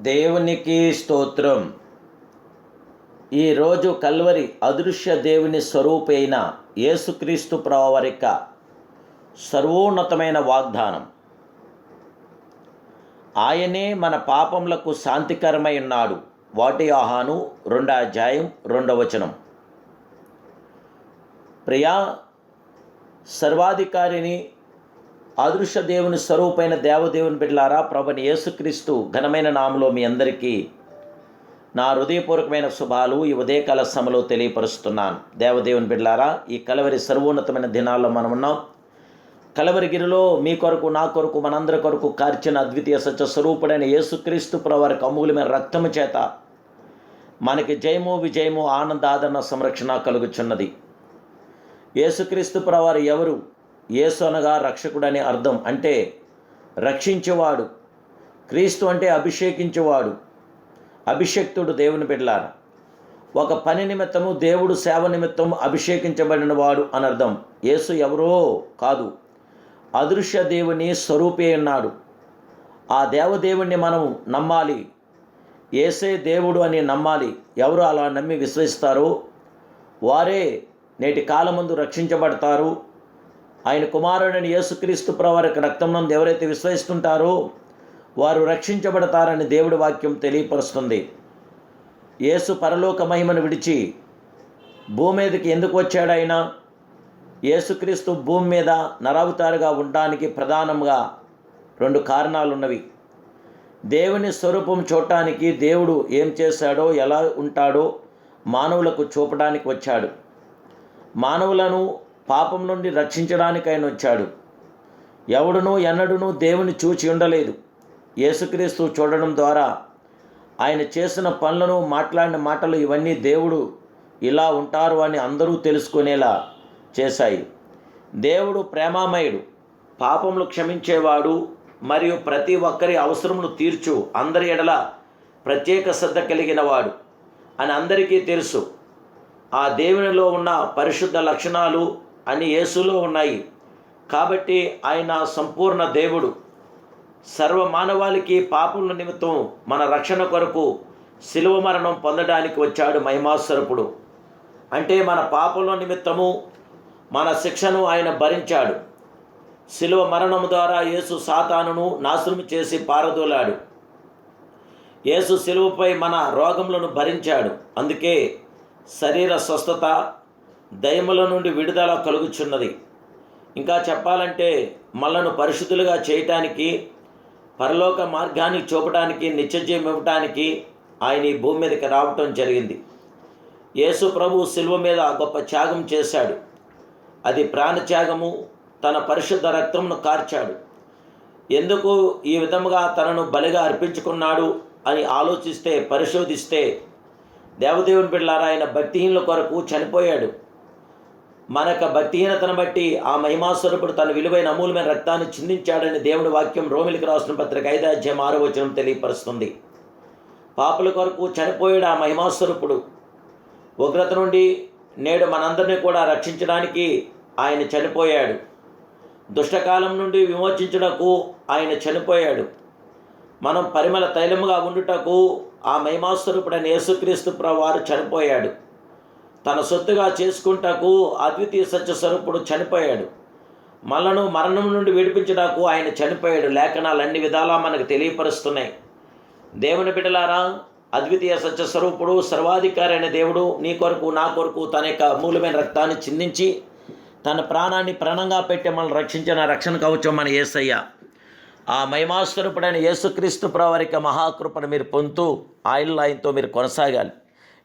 దేవునికి స్తోత్రం. ఈరోజు కల్వరి అదృశ్య దేవుని స్వరూపైన యేసుక్రీస్తు ప్రవరిక సర్వోన్నతమైన వాగ్దానం. ఆయనే మన పాపములకు శాంతికరమై ఉన్నాడు. వాటి ఆహాను రెండో అధ్యాయం రెండవచనం ప్రియా సర్వాధికారిని అదృశ్య దేవుని స్వరూపైన దేవదేవుని బిడ్డలారా ప్రభుని యేసుక్రీస్తు ఘనమైన నామలో మీ అందరికీ నా హృదయపూర్వకమైన శుభాలు ఈ ఉదయకాల సమలో తెలియపరుస్తున్నాను. దేవదేవుని బిడ్డలారా ఈ కలవరి సర్వోన్నతమైన దినాల్లో మనం ఉన్నాం. కలవరిగిరిలో మీ కొరకు నా కొరకు మనందరి కొరకు కార్చిన అద్వితీయ సత్య స్వరూపుడైన యేసుక్రీస్తు ప్రవారికి అమూల్యమైన రక్తము చేత మనకి జయము విజయము ఆనంద ఆదరణ సంరక్షణ కలుగుచున్నది. యేసుక్రీస్తు ప్రవారు ఎవరు? యేసు అనగా రక్షకుడని అర్థం. అంటే రక్షించేవాడు. క్రీస్తు అంటే అభిషేకించేవాడు. అభిషక్తుడు దేవుని బిడ్డలార. ఒక పని నిమిత్తము దేవుడు సేవ నిమిత్తం అభిషేకించబడిన వాడు అని అర్థం. యేసు ఎవరో కాదు. అదృశ్య దేవుని స్వరూపే ఉన్నాడు ఆ దేవదేవుణ్ణి మనం నమ్మాలి. ఏసే దేవుడు అని నమ్మాలి. ఎవరు అలా నమ్మి విశ్వసిస్తారో? వారే నేటి కాలమందు రక్షించబడతారు. ఆయన కుమారుడైన యేసుక్రీస్తు ప్రవారికి రక్తం ఎవరైతే విశ్వసిస్తుంటారో వారు రక్షించబడతారని దేవుడి వాక్యం తెలియపరుస్తుంది. యేసు పరలోక మహిమను విడిచి భూమి మీదకి ఎందుకు వచ్చాడు ఆయన? యేసుక్రీస్తు భూమి మీద నరావుతారుగా ఉండడానికి ప్రధానంగా రెండు కారణాలు ఉన్నవి దేవుని స్వరూపం చూడటానికి దేవుడు ఏం చేశాడో ఎలా ఉంటాడో మానవులకు చూపడానికి వచ్చాడు. మానవులను పాపం నుండి రక్షించడానికి ఆయన వచ్చాడు. ఎవడునూ ఎన్నడూనూ దేవుని చూచి ఉండలేదు. యేసుక్రీస్తు చూడడం ద్వారా ఆయన చేసిన పనులను మాట్లాడిన మాటలు ఇవన్నీ దేవుడు ఇలా ఉంటారు అని అందరూ తెలుసుకునేలా చేశాయి. దేవుడు ప్రేమామయుడు. పాపములు క్షమించేవాడు మరియు ప్రతి ఒక్కరి అవసరములు తీర్చు. అందరి ఎడల ప్రత్యేక శ్రద్ధ కలిగిన వాడు అని అందరికీ తెలుసు. ఆ దేవునిలో ఉన్న పరిశుద్ధ లక్షణాలు అన్ని యేసులో ఉన్నాయి. కాబట్టి ఆయన సంపూర్ణ దేవుడు. సర్వ మానవాళికి పాపముల నిమిత్తం మన రక్షణ కొరకు శిలువ మరణం పొందడానికి వచ్చాడు మహిమాస్వరపుడు. అంటే మన పాపముల నిమిత్తము మన శిక్షను ఆయన భరించాడు. శిలువ మరణము ద్వారా యేసు సాతానును నాశనం చేసి పారదోలాడు. యేసు శిలువపై మన రోగములను భరించాడు. అందుకే శరీర స్వస్థత దయముల నుండి విడుదల కలుగుచున్నది. ఇంకా చెప్పాలంటే మనలను పరిశుద్ధులుగా చేయటానికి పరలోక మార్గాన్ని చూపడానికి నిత్యజయం ఇవ్వటానికి ఆయన ఈ భూమి మీదకి రావటం జరిగింది. యేసు ప్రభు శిల్వ మీద గొప్ప త్యాగం చేశాడు. అది ప్రాణత్యాగము తన పరిశుద్ధ రక్తమును కార్చాడు. ఎందుకు ఈ విధముగా తనను బలిగా అర్పించుకున్నాడు అని ఆలోచిస్తే పరిశోధిస్తే దేవదేవుని బిడ్డలారా ఆయన భక్తిహీనుల కొరకు చనిపోయాడు. మన యొక్క భక్తిహీనతను బట్టి ఆ మహిమాస్వరూపుడు తన విలువైన అమూల్యమైన రక్తాన్ని చిందించాడని దేవుడి వాక్యం రోమిలికి రాసిన పత్రిక ఐదాధ్యాయం ఆరో వచనం తెలియపరుస్తుంది. పాపల కొరకు చనిపోయాడు ఆ మహిమాస్వరూపుడు. ఉగ్రత నుండి నేడు మనందరినీ కూడా రక్షించడానికి ఆయన చనిపోయాడు. దుష్టకాలం నుండి విమోచించుటకు ఆయన చనిపోయాడు. మనం పరిమళ తైలముగా ఉండుటకు ఆ మహిమాస్వరూపుడైన యేసుక్రీస్తు వారు చనిపోయాడు. తన సొత్తుగా చేసుకుంటకు అద్వితీయ సత్యస్వరూపుడు చనిపోయాడు. మనను మరణం నుండి విడిపించడాకు ఆయన చనిపోయాడు. లేఖనాలు అన్ని విధాలా మనకు తెలియపరుస్తున్నాయి. దేవుని బిడ్డలారా అద్వితీయ సత్య స్వరూపుడు సర్వాధికారి అయిన దేవుడు నీ కొరకు నా కొరకు తన యొక్క అమూల్యమైన రక్తాన్ని చిందించి తన ప్రాణాన్ని ప్రాణంగా పెట్టి మనల్ని రక్షించిన రక్షణ కవచం మన యేసయ్య ఆ మహిమాస్వరూపుడైన యేసుక్రీస్తు ప్రవారిక మహాకృపను మీరు పొందుతూ ఆయిల్ ఆయనతో మీరు కొనసాగాలి.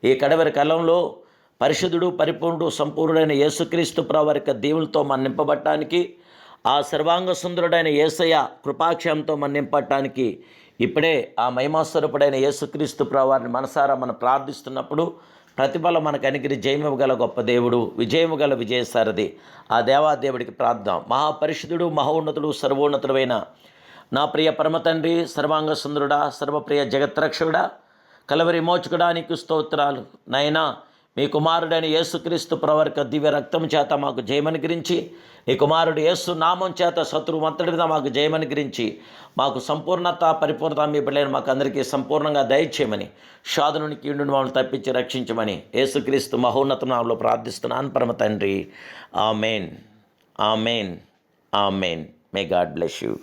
ఈ కడవరి కాలంలో పరిశుద్ధుడు పరిపూర్ణుడు సంపూర్ణుడైన యేసుక్రీస్తు ప్రవారిక దేవులతో మన్నింపబట్టానికి ఆ సర్వాంగ సుందరుడైన యేసయ్య కృపాక్షయంతో మన నింపటానికి ఇప్పుడే ఆ మహిమాస్వరూపుడైన యేసుక్రీస్తు ప్రవారిని మనసారా మనం ప్రార్థిస్తున్నప్పుడు ప్రతిఫలం మనకు అనిగిరి జయము గల గొప్ప దేవుడు విజయము గల విజయసారథి ఆ దేవాదేవుడికి ప్రార్థన మహాపరిశుద్ధుడు మహోన్నతుడు సర్వోన్నతుడైన నా ప్రియ పరమతండ్రి సర్వాంగ సుందరుడా సర్వప్రియ జగత్రక్షకుడా కలవరి మోచుకోవడానికి స్తోత్రాలు. నైనా మీ కుమారుడైన యేసుక్రీస్తు ప్రవర్క దివ్య రక్తం చేత మాకు జయమనుగ్రించి మీ కుమారుడు యేసు నామం చేత శత్రువు అంతటిగా మాకు జయమనుగ్రించి మాకు సంపూర్ణత పరిపూర్ణత మీ బిడ్డలను మాకు అందరికీ సంపూర్ణంగా దయచేయమని షాదునుని కీడుని మమ్మల్ని తప్పించి రక్షించమని యేసుక్రీస్తు మహోన్నత నామంలో ప్రార్థిస్తున్నాను. పరమ తండ్రి. Amen. Amen. Amen. May God bless you